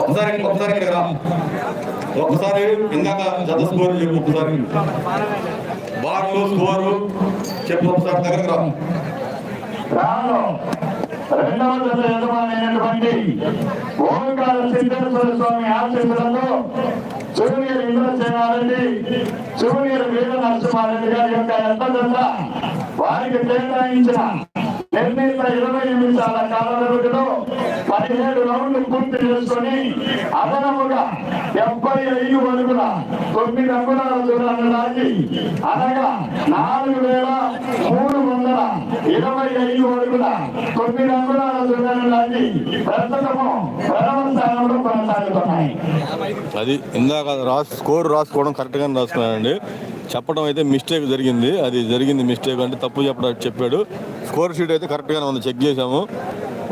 ఒకసారి ఒకసారి ఇక్కడ ఒకసారి ఇందాక జత స్కోర్ చెప్పు ఒకసారి. బార్లు స్కోరు చెప్పు ఒకసారి దగ్గరకు రా. రెండవ దశ యజమానైనటువంటి ఓంకార సిద్ధేశ్వర స్వామి ఆశీర్వదంలో జూనియర్ ఇంద్రసేనారెడ్డి జూనియర్ వీర నరసింహారెడ్డి గారి యొక్క ఎంత వారికి కేటాయించిన నిర్ణీత ఇరవై నిమిషాల కాల వ్యవధిలో పదిహేడు రౌండ్లు పూర్తి చేసుకొని అదనముగా డెబ్బై ఐదు అడుగుల తొమ్మిది అంగుళాల దూరాన్ని దాటి అనగా నాలుగు వేల మూడు వందల ఇరవై ఐదు అడుగుల తొమ్మిది అంగుళాల దూరాన్ని దాటి ప్రస్తుతము ప్రథమ స్థానంలో కొనసాగుతున్నాయి. అది ఇందాక రాసు స్కోర్ రాసుకోవడం కరెక్ట్గానే రాసుకున్నానండి చెప్పడం అయితే మిస్టేక్ జరిగింది. అది జరిగింది మిస్టేక్ అంటే తప్పు చెప్పడం చెప్పాడు. స్కోర్ షీట్ అయితే కరెక్ట్గానే ఉంది. చెక్ చేశాము.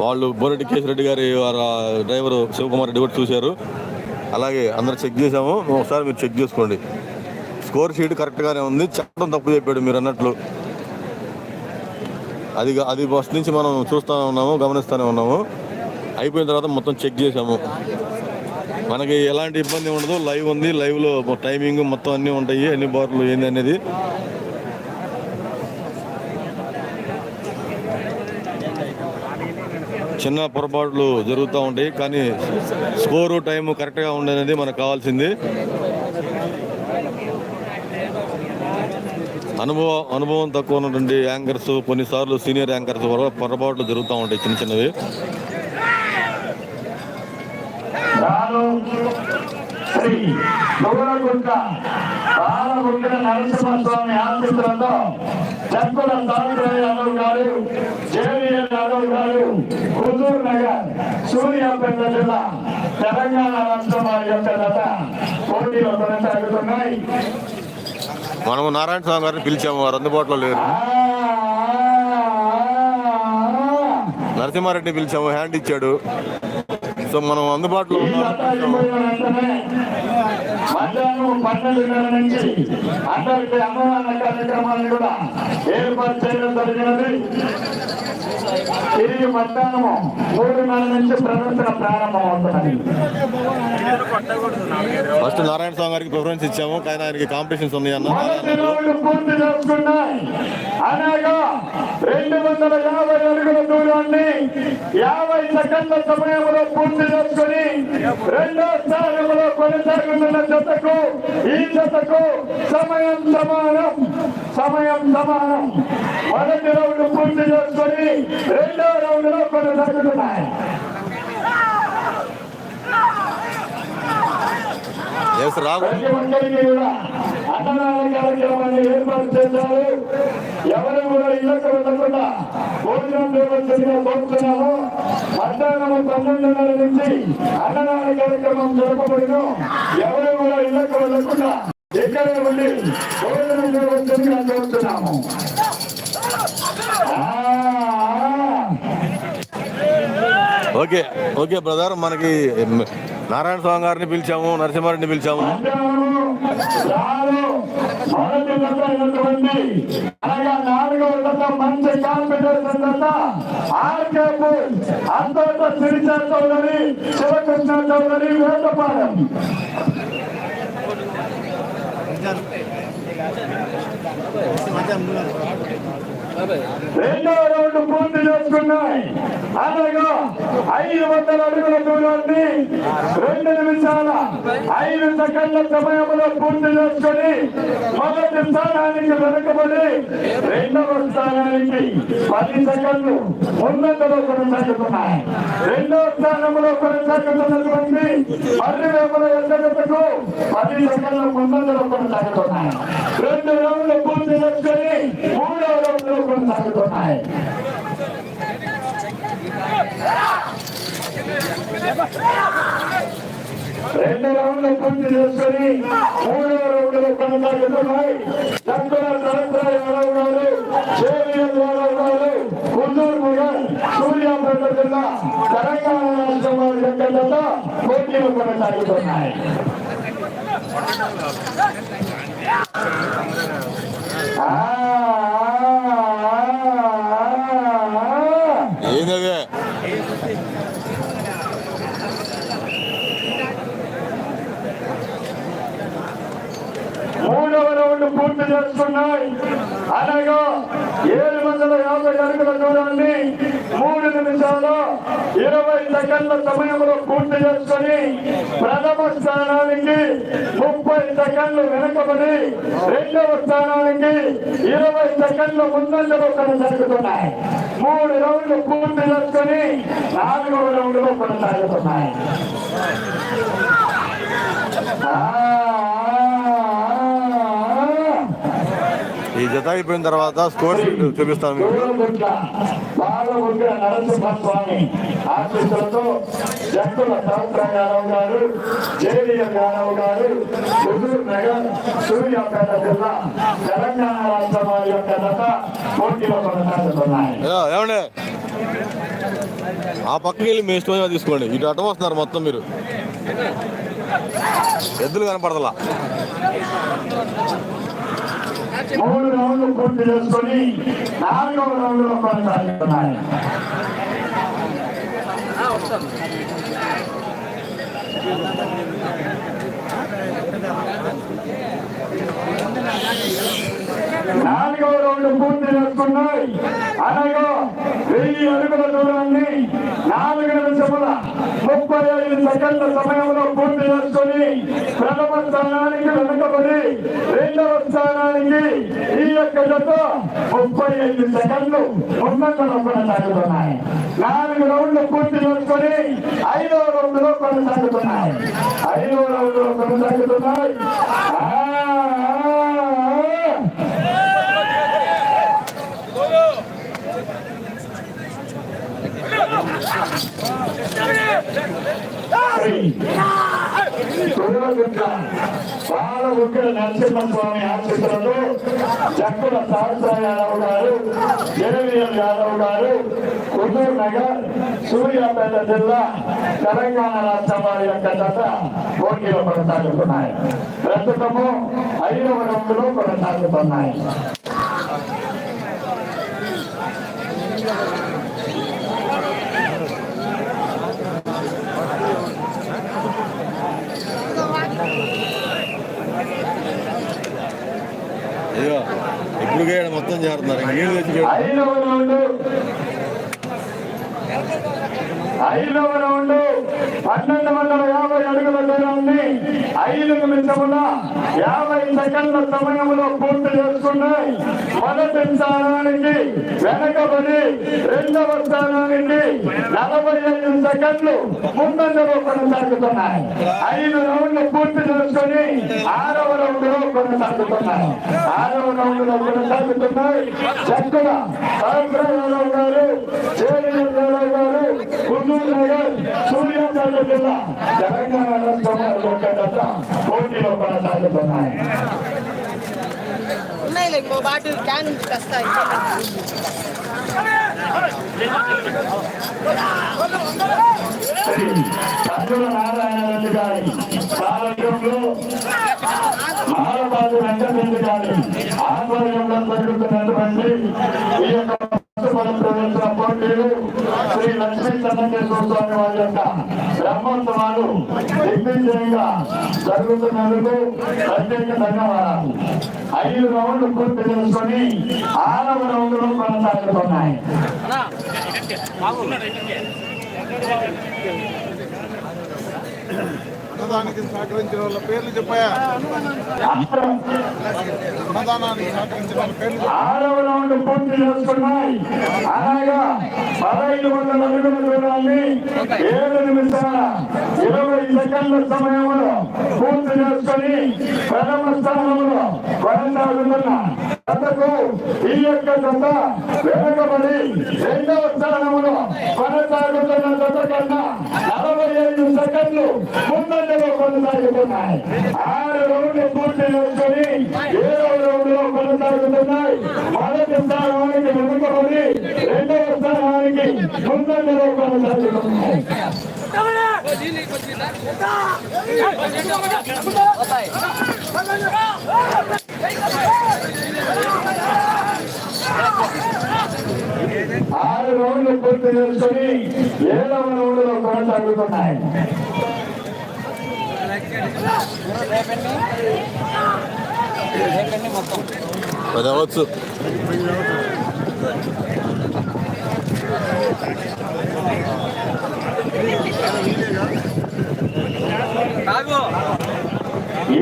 వాళ్ళు బోరెడ్డి కేశిరెడ్డి గారి వారి డ్రైవరు శివకుమార్ రెడ్డి కూడా చూశారు. అలాగే అందరు చెక్ చేశాము. ఒకసారి మీరు చెక్ చేసుకోండి. స్కోర్ షీట్ కరెక్ట్గానే ఉంది. చెప్పడం తప్పు చెప్పాడు మీరు అన్నట్లు. అది అది ఫస్ట్ నుంచి మనం చూస్తూనే ఉన్నాము గమనిస్తూనే ఉన్నాము. అయిపోయిన తర్వాత మొత్తం చెక్ చేసాము మనకి ఎలాంటి ఇబ్బంది ఉండదు. లైవ్ ఉంది. లైవ్లో టైమింగ్ మొత్తం అన్నీ ఉంటాయి. అన్ని బార్లు ఏంది అనేది. చిన్న పొరపాట్లు జరుగుతూ ఉంటాయి. కానీ స్కోరు టైము కరెక్ట్గా ఉండేది మనకు కావాల్సింది. అనుభవం అనుభవం తక్కువ ఉన్నటువంటి యాంకర్స్ కొన్నిసార్లు సీనియర్ యాంకర్స్ వల్ల పొరపాట్లు జరుగుతూ ఉంటాయి చిన్న చిన్నవి. శ్రీ దూరగుంట బాలగుంట నరసింహస్వామి ఆశీస్సులతో యాదవ్ గారు జేవిఎల్ యాదవ్ గారు హుజూర్ నగర్ సూర్యాపేట జిల్లా తెలంగాణ రాష్ట్రం వారి యొక్క పోటీలో కొనసాగుతున్నాయి. మనము నారాయణ స్వామి గారిని పిలిచాము వారు అందుబాటులో లేరు. నరసింహారెడ్డి పిలిచాము హ్యాండ్ ఇచ్చాడు. సో మనం అందుబాటులో ఉన్నాం. మధ్యాహ్నం పన్నెండున్నర నుంచి అందరికీ అన్నదాన కార్యక్రమాన్ని కూడా ఏర్పాటు చేయడం జరిగినది. తిరిగి మధ్యాహ్నం మూడున్నర నుంచి ప్రదర్శన ప్రారంభం అవుతున్నది ఫస్ట్ నారాయణ స్వామి గారికి ప్రిఫరెన్స్ ఇచ్చాము కానీ ఆయనకి కాంపిటీషన్స్ ఉన్నాయి అన్న. పూర్తి చేసుకున్నాయి. అనగా రెండు వందల యాభై అడుగుల దూరాన్ని యాభై సెకండ్ల సమయంలో పూర్తి చేసుకుని రెండో స్థానంలో కొనసాగుతున్న జతకు ఈ జతకు సమయం సమానం సమయం సమానం. మొదటి రౌండ్ పూర్తి చేసుకొని రెండో రౌండ్లో కొనసాగుతున్నాయి. ఎస్ రావు ఏర్పాటు చేశారు. ఎవరు కూడా ఇళ్ళకు వెళ్ళకుండా భోజనం చేయవలసిందిగా కోరుతున్నాము. మధ్యాహ్నం పన్నెండున్నర నుంచి అన్నదాన కార్యక్రమం జరపబడిన. ఎవరు కూడా ఇళ్ళకు వెళ్ళకుండా ఇక్కడే ఉండి భోజనం చేయవలసిందిగా కోరుతున్నాము. ఆ, ఆ. ఓకే ఓకే బ్రదర్ మనకి నారాయణ స్వామి గారిని పిలిచాము నరసింహారెడ్డిని పిలిచాము. చౌదరి రెండో రౌండ్ పూర్తి చేసుకున్నాయి. అనగా ఐదు వందల అడుగుల దూరాన్ని రెండు నిమిషాల ఐదు సెకండ్ల సమయంలో పూర్తి చేసుకుని మొదటి స్థానానికి వెనుకబడి రెండవ స్థానానికి పది సెకండ్లు ఉన్నంతలో కొనసాగుతున్నాయి. రెండో స్థానంలో కొనసాగుతున్నటువంటి మర్రి వేపల ఎంతకు పది సెకండ్ల ముందంజలో కొనసాగుతున్నాయి. రెండు రౌండ్లు పూర్తి చేసుకొని మూడో రౌండ్లు కొనసాగుతున్నాయి రెండు రౌండ్లు పూర్తి చేసుకుని మూడో రౌండ్లు కొనసాగుతున్నాయి దగ్గర సరస్వర యాదవ్ గారు చేరియల్ యాదవ్ గారు కుందూరు కూడా సూర్యాపేట జిల్లా తెలంగాణ రాష్ట్రం వారి దగ్గర పోటీలు కొనసాగుతున్నాయి. ఆ, ఆ, ఆ. ఏందదే మూడవ రౌండ్ చేసుకున్నాయి అనగా ఏడు వందల యాభై అడుగుల దూరాన్ని మూడు నిమిషాలు ఇరవై సెకండ్ల సమయంలో పూర్తి చేసుకుని ప్రథమ స్థానానికి ముప్పై సెకండ్లు వెనుకబడి రెండవ స్థానానికి ఇరవై సెకండ్ల ముందంజలో కొనసాగుతున్నాయి. మూడు రౌండ్లు పూర్తి చేసుకుని నాలుగవ రౌండ్లో కొనసాగుతున్నాయి. ఆ, ఆ, ఆ. ఈ జత అయిపోయిన తర్వాత స్కోర్ షీట్ చూపిస్తాను మీకు దూరముట్ల బాలముద్ర నరసింహస్వామి ఆశీస్సులతో జక్కుల సహస్ర యాదవ్ గారు జేడీఎల్ యాదవ్ గారు హుజూర్ నగర్ సూర్యాపేట జిల్లా తెలంగాణ రాష్ట్రం వారి యొక్క జత పోటీలో కొనసాగుతున్నాయి. ఏ, ఏమండి? ఆ పక్కకి వెళ్ళి మీ ఇష్టమైన తీసుకోండి. ఇటు అటు వస్తున్నారు మొత్తం మీరు. ఎద్దులు కనపడతలా. మూడు రౌండ్లు పూర్తి చేసుకొని నాలుగవ రౌండ్లో కొనసాగుతున్నాయి. నాలుగవ రౌండ్ పూర్తి చేసుకున్నాయి. అనగా వెయ్యి అడుగుల దూరాన్ని నాలుగు నిమిషముల ముప్పై ఐదు సెకండ్ల సమయంలో పూర్తి చేసుకుని ప్రథమ స్థానానికి వెనుకబడి రెండవ స్థానానికి ఈ యొక్క జత ముప్పై ఐదు సెకండ్లు ముందంజలో కొనసాగుతున్నాయి. నాలుగు రౌండ్లు పూర్తి చేసుకొని ఐదవ రౌండ్లో కొనసాగుతున్నాయి. ఐదవ రౌండ్లో కొనసాగుతున్నాయి ఆ, ఆ, ఆ. బాలముఖ్య నరసింహస్వామి ఆశీస్సులతో జక్కుల సహస్ర యాదవ్ గారు జనవీఎల్ యాదవ్ గారు హుజూర్ నగర్ సూర్యాపేట జిల్లా తెలంగాణ రాష్ట్రం వారి యొక్క జత పోటీలో కొనసాగుతున్నాయి ప్రస్తుతము ఐదవ రౌండ్లో కొనసాగుతున్నాయి ఇప్పుడు మొత్తం చేరుతున్నారు. నీళ్ళు తెచ్చి గేడ- ఐదవ రౌండ్. పన్నెండు వందల యాభై అడుగుల దూరాన్ని ఐదు నిమిషముల యాభై సెకండ్ల సమయంలో పూర్తి చేసుకున్నాయి మొదటి స్థానానికి వెనకబడి రెండవ స్థానానికి నలభై ఐదు సెకండ్లు ముందంజలో కొనసాగుతున్నాయి. ఐదు రౌండ్లు పూర్తి చేసుకొని ఆరవ రౌండ్లో కొనసాగుతున్నాయి. ఆరవ రౌండ్లో కొనసాగుతున్నాయి. చక్కుల యాదవ్ గారు చేరియల్ గారు హుజూర్ నగర్ సూర్యాచార్య జిల్లా తెలంగాణ రాష్ట్రం వారి యొక్క జత పోటీలో కొనసాగుతున్నాయి ఉన్నాయిలే ఇంకో బాటిల్ క్యాన్ నుంచి తెస్తాయి శ్రీ కందుల నారాయణ రెడ్డి గారి సారథ్యంలో మహాబాబు వెంకటరెడ్డి గారి ఆధ్వర్యంలో జరుగుతున్నటువంటి ఈ యొక్క ప్రదర్శన పోటీలు శ్రీ లక్ష్మీ చెన్నకేశ్వర స్వామి వారి యొక్క బ్రహ్మోత్సవాలు దిగ్విజయంగా జరుగుతున్నందుకు ప్రత్యేక ధన్యవాదాలు. ఐదు రౌండ్లు పూర్తి చేసుకొని ఆరవ రౌండ్లో కొనసాగుతున్నాయి. అన్నదానికి సహకరించిన వాళ్ళ పేర్లు చెప్పాయా? ఆరవ- రౌండ్ పూర్తి చేసుకున్నాయి. అలాగా పదహైదు వందల అడుగుల దూరాన్ని ఏడు నిమిషాల ఇరవై సెకండ్ల సమయంలో పూర్తి చేసుకుని ప్రథమ స్థానంలో కొనసాగుతున్న జతకు ఈ యొక్క జత వెనుకబడి రెండవ స్థానంలో కొనసాగుతున్న జత కన్నా నలభై ఐదు సెకండ్లు ముందంజలో కొనసాగుతున్నాయి. ఆరు రౌండ్లు పూర్తి చేసుకుని ఏడవ రౌండ్లో కొనసాగుతున్నాయి మొదటి స్థానానికి వెనుకబడి రెండవ స్థానానికి ముందంజలో కొనసాగుతున్నాయి ఆరు రౌండ్లు పూర్తి చేసుకొని ఏడవ రౌండ్లో కొనసాగుతున్నాయి అది అవ్వచ్చు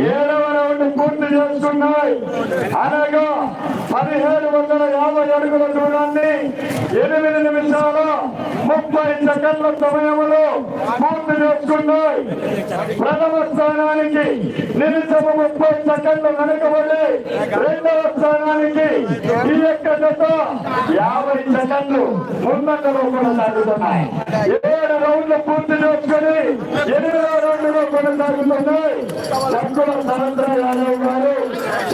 ఏడవ రౌండ్ పూర్తి చేసుకున్నాయి అనగా పదిహేడు వందల యాభై అడుగుల దూరాన్ని ఎనిమిది నిమిషాలు ముప్పై సెకండ్ల సమయంలో పూర్తి చేసుకున్నాయి. ప్రథమ స్థానానికి నిమిషం ముప్పై సెకండ్లు వెనుకబడి రెండవ స్థానానికి ఈ యొక్క జత యాభై సెకండ్లు ముందంజలో సాగుతున్నాయి ఏడు రౌండ్లు పూర్తి చేసుకుని ఎనిమిదవ రౌండ్లో కొనసాగుతున్నాయి. చక్కుల సరంద్ర యాదవ్ గారు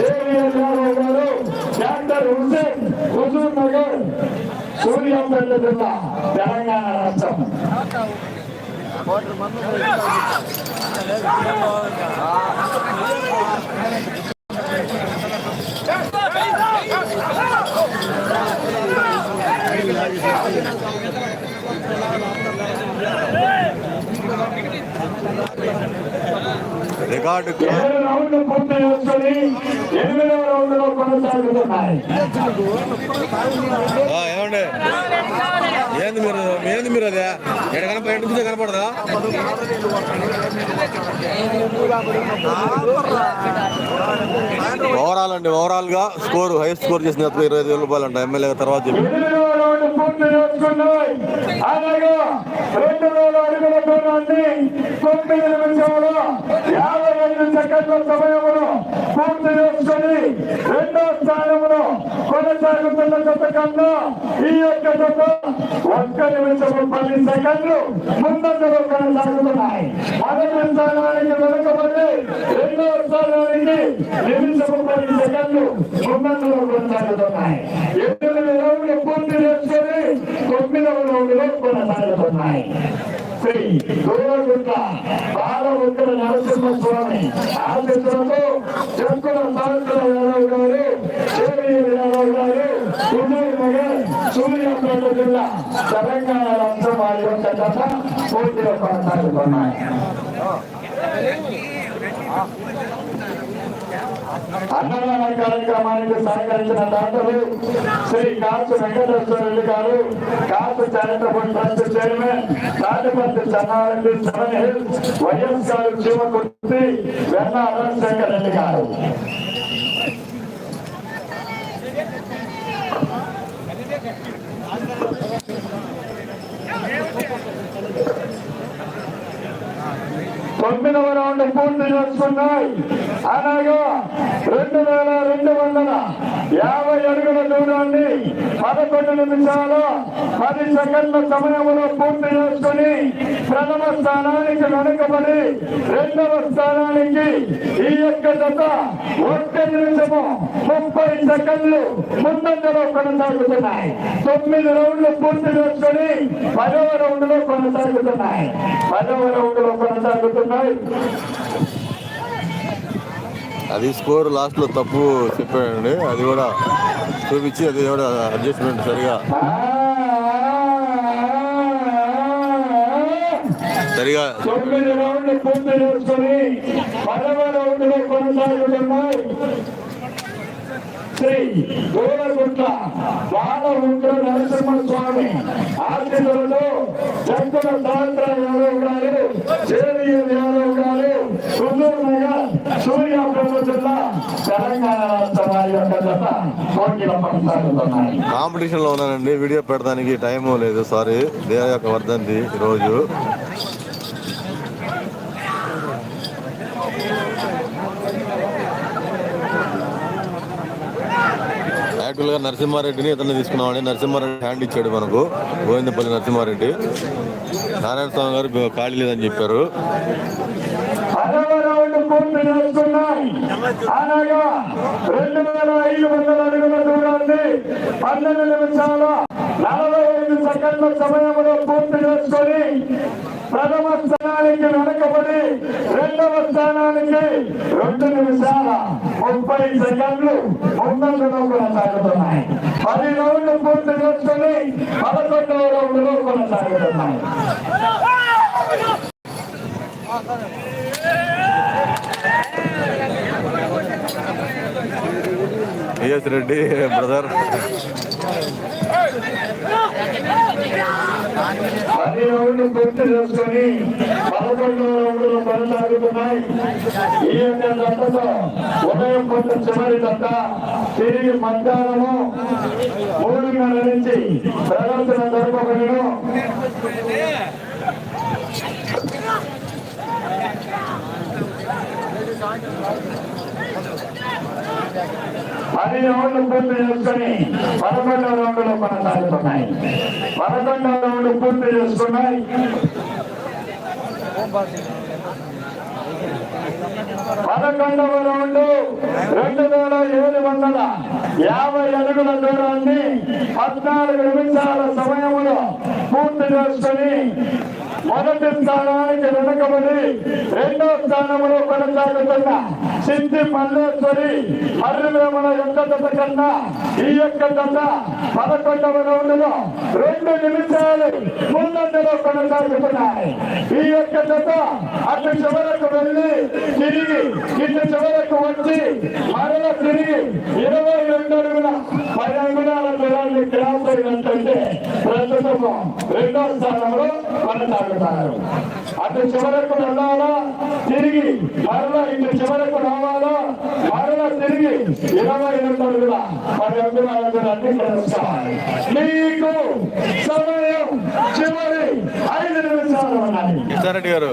ఏవిఎన్ యాదవ్ గారు డాక్టర్ హుసేన్ హుజూర్ నగర్ సూర్యాపేట జిల్లా తెలంగాణ రాష్ట్రం రికార్డు ఏడు రౌండ్లు పూర్తి చేసుకుని ఎనిమిదవ రౌండ్లో కొనసాగుతున్నాయి. ఆ, ఏమండి? ఏంది మీరు ఏంది మీరు అదే? ఎక్కడ కనపడ చూస్తే కనపడదా? ఓవరాల్ అండి ఓవరాల్గా స్కోర్ హై స్కోర్ చేసిన ఇరవై ఐదు వేల రూపాయలు అంట ఎమ్మెల్యే తర్వాత చెప్పి. ఎనిమిదవ చేసుకున్నాయి అనగా రెండు వేల అడుగుల దూరాన్ని తొమ్మిది నిమిషంలో యాభై ఐదు సెకండ్ల సమయంలో పూర్తి చేసుకుని రెండో స్థానంలో కొనసాగుతున్న శతకంలో ఈ యొక్క జత ఒక్క నిమిషము పది సెకండ్లు ముందంజలో కొనసాగుతున్నాయి. మొదటి స్థానానికి వెనుకబడి రెండో స్థానానికి నిమిషము పది సెకండ్లు ముందంజలో కొనసాగుతున్నాయి. ఎనిమిది రౌండ్లు పూర్తి చేసుకుని తొమ్మిదవ రౌండ్లో కొనసాగుతున్నాయి శ్రీ దూరగుంట బాలముద్ర నరసింహస్వామి ఆశీస్సులతో చెక్కుల సాంతుల యాదవ్ గారు చేవీరు యాదవ్ గారు హుజూర్ నగర్ సూర్యాపేట జిల్లా తెలంగాణ రాష్ట్రం వారి యొక్క పూర్తిగా కొనసాగుతున్నాయి అన్నదాన కార్యక్రమానికి సహకరించిన దాతలు శ్రీ కాసు వెంకటేశ్వర రెడ్డి గారు Kasu charitable trust chairman Rajapalli Chenna Reddy seven hills గారు జీవకుర్తి వెన్న రాజశేఖర్ రెడ్డి గారు. తొమ్మిదవ రౌండ్ పూర్తి చేసుకున్నాయి. అనగా రెండు వేల రెండు వందల యాభై అడుగుల దూరాన్ని పదకొండు నిమిషాలు పది సెకండ్ల సమయంలో పూర్తి చేసుకుని ప్రథమ స్థానానికి వెనుకబడి రెండవ స్థానానికి ఈ యొక్క జత ఒక్క నిమిషము ముప్పై సెకండ్లు ముందంజలో కొనసాగుతున్నాయి. తొమ్మిది రౌండ్లు పూర్తి చేసుకుని పదవ రౌండ్లో కొనసాగుతున్నాయి. పదవ రౌండ్లో కొనసాగుతున్నాయి. అది స్కోర్ లాస్ట్లో తప్పు చెప్పాడండి. అది కూడా చూపించి అది కూడా అడ్జస్ట్మెంట్ సరిగా సరిగా తొమ్మిది రౌండ్లు పూర్తి చేసుకుని పదవ రౌండ్లో కొనసాగుతున్నాయి. శ్రీ దూరగుంట బాలగుంట నరసింహస్వామి ఆశీస్సులతో జంకుల సాంద్ర యాదవ్ గారు జేవీఎల్ యాదవ్ గారు నగర్ సూర్యాపేట జిల్లా తెలంగాణ రాష్ట్ర వారి యొక్క జత కాంపిటీషన్లో ఉన్నానండి వీడియో పెట్టడానికి టైం లేదు సారీ దేవ యొక్క వర్ధంతి ఈరోజు యాక్చువల్గా నరసింహారెడ్డిని ఇతన్ని తీసుకున్నామని నరసింహారెడ్డి హ్యాండ్ ఇచ్చాడు మనకు గోవిందపల్లి నరసింహారెడ్డి. నారాయణ స్వామి గారు ఖాళీ లేదని చెప్పారు. అనగా రెండు వేల ఐదు వందల అడుగుల దూరాన్ని పన్నెండు నిమిషాల నలభై ఐదు సెకండ్ల సమయంలో పూర్తి చేసుకొని ప్రథమ స్థానానికి వెనకబడి రెండవ స్థానానికి రెండు నిమిషాల ముప్పై సెకండ్లు ముందంజలో కొనసాగుతున్నాయి పది రౌండ్లు పూర్తి చేసుకొని పదకొండవ రౌండ్లో కొనసాగుతున్నాయి విఎస్ రెడ్డి బ్రదర్ పది రౌండ్లు పూర్తి చేసుకుని పదకొండు రౌండ్లు కొనసాగుతున్నాయి ఈ యొక్క జతతో ఉదయం కొంత చివరి జత తిరిగి మధ్యాహ్నము మూడున్నర నుంచి ప్రదర్శన జరపబడిను Thank పది రౌండ్లు పూర్తి చేసుకొని పదకొండవ రౌండ్లో కొనసాగుతున్నాయి పదకొండవ రౌండ్ పూర్తి చేసుకున్నాయి. పదకొండవ రౌండ్ రెండు వేల ఏడు వందల యాభై అడుగుల దూరాన్ని పద్నాలుగు నిమిషాల సమయంలో పూర్తి చేసుకొని మొదటి స్థానానికి వెనుకబడి రెండో స్థానంలో కొనసాగుతున్న సిద్ధి మల్లేశ్వరి హరివేమల యుద్ధ కన్నా ఈ యొక్క జత పదకొండవ రౌండ్లో రెండు నిమిషాలు ముందంజలో కొనసాగుతున్నాయి. ఈ యొక్క జత అటు చివరకు వెళ్ళి తిరిగి ఇటు చివరకు వచ్చి మరల తిరిగి ఇరవై రెండు అడుగుల పది అడుగుల దూరాన్ని క్రాస్ అయినట్టుంటే ప్రస్తుతము రెండో స్థానంలో కొనసాగుతారు. అటు చివరకు వెళ్ళాలా? తిరిగి మరల ఇటు చివరకు రావాలా? మరల తిరిగి ఇరవై రెండు అడుగుల పది మీకు సమయం చివరి ఐదు నిమిషాలు ఉన్నాయి కిషారెడ్డి గారు.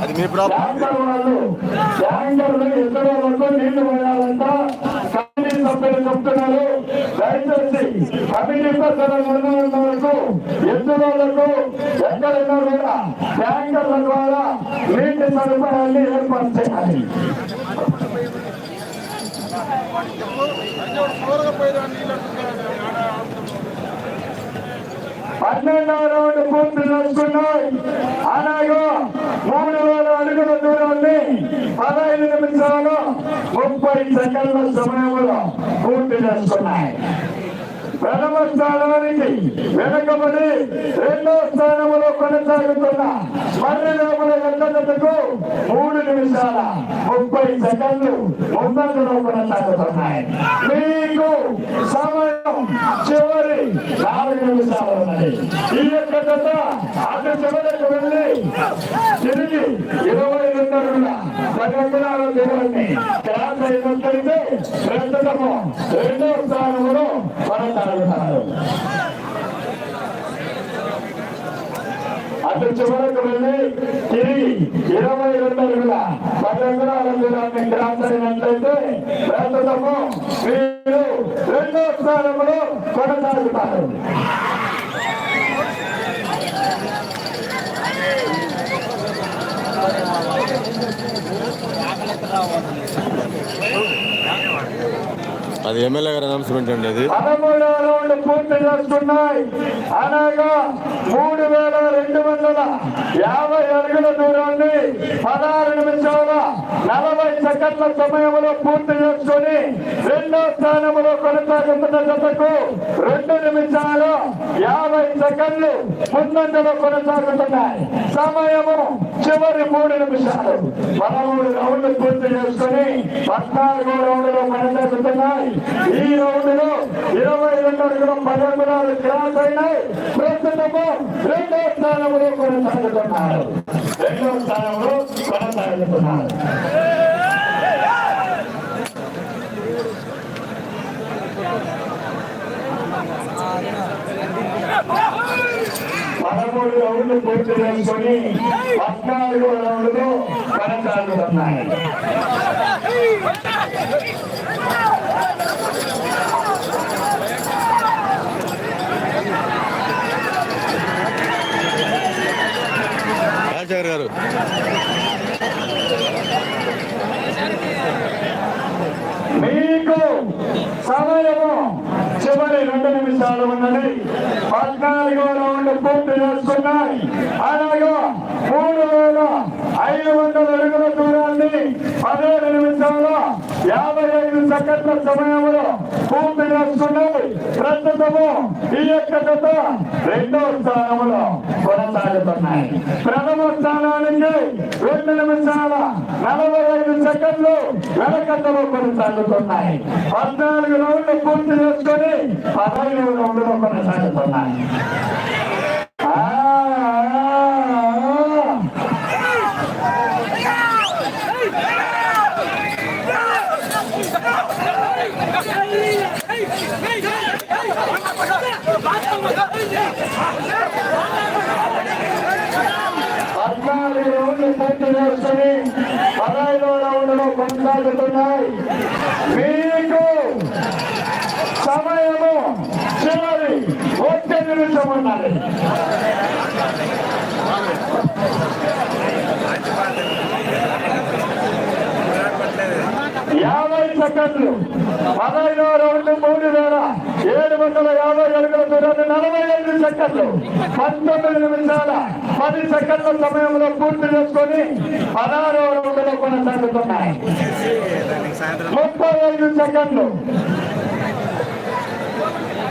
అది మీ ప్రాబ్లం. ట్యాంకర్లు ఇద్దరు వరకు నీళ్ళు పోయాలంట కమిటీ సభ్యులు చెప్తున్నారు దయచేసి కమిటీ సభ్యుల నిర్ణయం వరకు ఎద్దులకు ఎక్కడైనా కూడా ట్యాంకర్ల ద్వారా నీటి సదుపాయాన్ని ఏర్పాటు చేయాలి పన్నెండవ రౌండ్ పూర్తి చేసుకున్నాయి. అలాగే మూడు వేల అడుగుల దూరాన్ని పదహైదు నిమిషాలు ముప్పై సెకండ్ల సమయంలో పూర్తి చేసుకున్నాయి. ప్రథమ స్థానానికి వెనకబడి రెండో స్థానంలో కొనసాగుతున్న మర్రి లోపల ఎంతకు మూడు నిమిషాల ముప్పై సెకండ్లు ముందంజలో కొనసాగుతున్నాయి మీకు సమయం చివరి నాలుగు నిమిషాలు ఉన్నాయి ఈ యొక్క దశ అటు చివరికి వెళ్ళి తిరిగి ఇరవై రెండు అడుగుల పది అంగుళాల దూరాన్ని క్రాస్ అయినట్లయితే ప్రస్తుతము రెండో స్థానంలో కొనసాగుతారు అటు చివరకు వెళ్ళి తిరిగి ఇరవై రెండు అడుగుల పది అంగుళాల దూరాన్ని క్రాస్ అయినట్లయితే ప్రస్తుతము మీరు రెండో స్థానంలో కొనసాగుతారు Hello. అది ఎమ్మెల్యే గారి అనౌన్స్మెంట్ అండి అది. పదమూడవ రౌండ్ పూర్తి చేస్తున్నాయి. అనగా మూడు వేల రెండు వందల యాభై అడుగుల దూరాన్ని పదహారు నిమిషాల నలభై సెకండ్ల సమయంలో పూర్తి చేసుకొని రెండో స్థానంలో కొనసాగుతున్న జతకు రెండు నిమిషాలు యాభై సెకండ్లు ముందంజలో కొనసాగుతున్నాయి. సమయము చివరి మూడు నిమిషాలు. పదమూడు రౌండ్లు పూర్తి చేసుకొని పద్నాలుగో రౌండ్లు కొనసాగుతున్నాయి. ఈ రౌండ్ ఇరవై రెండు అడుగుల పదమూడు క్రాస్ అయినాయి. ప్రస్తుతము రెండో స్థానంలో కొనసాగుతున్నారు. రెండో స్థానంలో కొనసాగుతున్నారు. పదమూడు రౌండ్లు పూర్తి చేసుకొని పద్నాలుగో రౌండ్లు కొనసాగుతున్నాయి. గారు. మీకు సమయము చివరి రెండు నిమిషాలు ఉన్నది. పద్నాలుగో రౌండ్ పూర్తి చేసుకున్నాయి. అలాగే మూడు వేల ఐదు వందల అడుగుల దూరాన్ని పదిహేడు నిమిషాల్లో యాభై ఐదు సెకండ్ల సమయంలో పూర్తి చేసుకున్నాయి ప్రస్తుతము ఈ యొక్క జత రెండో స్థానంలో కొనసాగుతున్నాయి. ప్రథమ స్థానానికి రెండు నిమిషాల నలభై ఐదు సెకండ్లు వెనకట్టలో కొనసాగుతున్నాయి. పద్నాలుగు రౌండ్లు పూర్తి చేసుకొని పదహైదు రౌండ్లు కొనసాగుతున్నాయి ఆ, ఆ, ఆ. పద్నాలుగు రౌండ్లు పూర్తి చేసుకుని పదహైదో రౌండ్లో కొనసాగుతున్నాయి మీకు సమయము చివరి ఒక్క నిమిషం ఉన్నది యాభై సెకండ్లు. పదహైదు రెండు మూడు వేల ఏడు వందల యాభై అడుగుల దూరాన్ని నలభై ఐదు సెకండ్లు. పంతొమ్మిది నిమిషాల పది సెకండ్ల సమయంలో పూర్తి చేసుకొని పదహారు రౌండ్లో కొనసాగుతున్నాయి. ముప్పై ఐదు సెకండ్లు.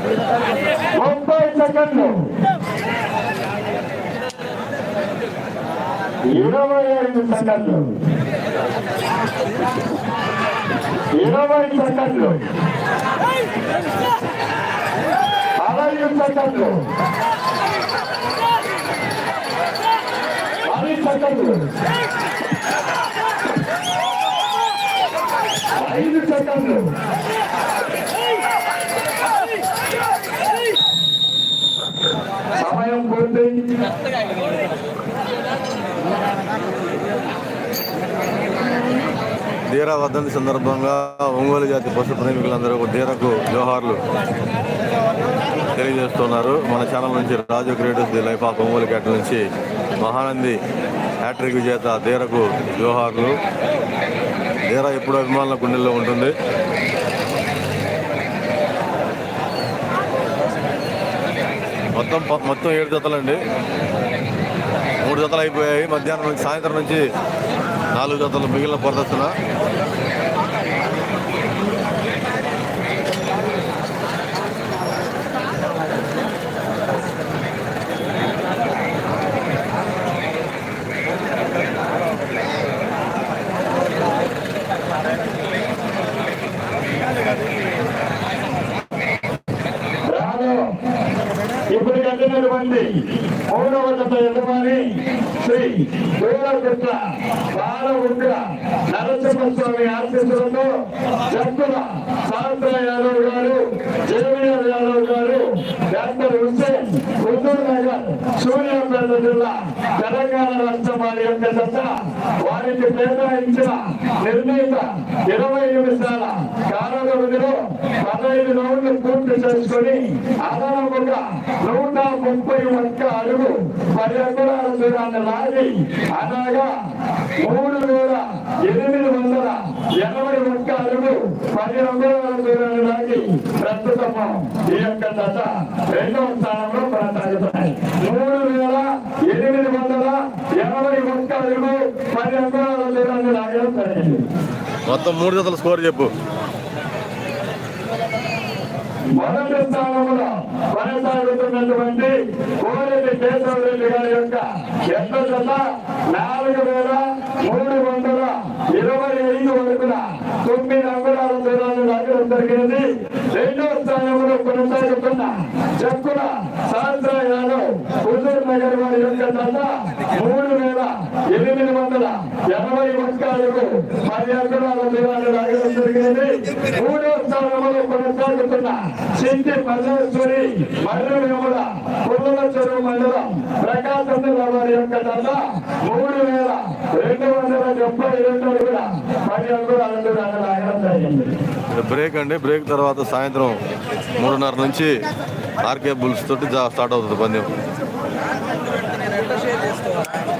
ముప్పై సెకండ్లు. ఇరవై ఐదు సెకండ్లు. ఇరవై సెకండ్లు. అరవై సెకండ్లు. పది సెకండ్లు. ఐదు సెకండ్లు సమయం పూర్తి ధీరా వర్ధంతి సందర్భంగా ఒంగోలు జాతి పశు ప్రేమికులందరూ ధీరకు జోహార్లు తెలియజేస్తున్నారు. మన ఛానల్ నుంచి Raju creators the life of Ongole cat నుంచి మహానంది హ్యాట్రిక్ విజేత ధీరకు జోహార్లు. ధీరా ఎప్పుడు అభిమానుల గుండెల్లో ఉంటుంది. మొత్తం మొత్తం ఏడు జతలండి. మూడు జతలు అయిపోయాయి. మధ్యాహ్నం నుంచి సాయంత్రం నుంచి నాలుగు జతలు మిగిలిన ప్రదర్శన కట్టినటువంటి మూడవ జత యజమాని శ్రీ దూరగుట్ల బాలగుండ్ర నరసింహస్వామి ఆశీస్సులతో జక్కుల శాస్త్ర యాదవ్ గారు జేవిఆర్ యాదవ్ గారు డాక్టర్ హుస్సేన్ సూర్యాపేట జిల్లా తెలంగాణ రాష్ట్రం వారి యొక్క దశ వారికి కేటాయించిన నిర్ణీత ఇరవై నిమిషాల కాల వ్యవధిలో పదహైదు రౌండ్లు పూర్తి చేసుకొని అదనముగా నూట ముప్పై ఒక్క అడుగు పది ఎకరాల దూరాన్ని లాగి అనగా మూడు వేల ఎనిమిది వందల ఎనభై ఒక్క అడుగు పది ఎకరాల దూరాన్ని లాగి ప్రస్తుతము. ఈ యొక్క దశ రెండవ స్థానంలో కొనసాగుతున్నాయి. మూడు వేల ఎనిమిది వందల ఎనభై ఒక్క అడుగు పది ఎకరాల దూరాన్ని లాగడం జరిగింది. మొత్తం మూడు జతల స్కోర్ చెప్పు. మొదటి స్థానంలో కొనసాగుతున్నటువంటి కోరెడ్డి కేశవరెడ్డి గారి యొక్క ఎంత జత నాలుగు వేల మూడు వందల ఇరవై ఐదు వరకుల తొమ్మిది అంగుళాల దూరాన్ని లాగడం జరిగింది. రెండో స్థానంలో కొనసాగుతున్న చెక్కుల శాస్త్ర యాదవ్ హుజూర్ నగర్ వారి యొక్క జత మూడు వేల ఎనిమిది వందల ఎనభై ఒక్క అడుగు పది అంగుళాల దూరాన్ని లాగడం జరిగింది. మూడో స్థానంలో కొనసాగుతున్న సింటి పరమేశ్వరి మర్రవేముల పుల్లల చెరువు మండలం ప్రకాశం జిల్లా వారి యొక్క జత మూడు వేల రెండు వందల డెబ్బై రెండు అడుగుల పది అంగుళాల దూరాన్ని రాయడం జరిగింది. బ్రేక్ అండి. బ్రేక్ తర్వాత సాయంత్రం మూడున్నర నుంచి ఆర్కే బుల్స్ తోటి స్టార్ట్ అవుతుంది పందెం. Thank you.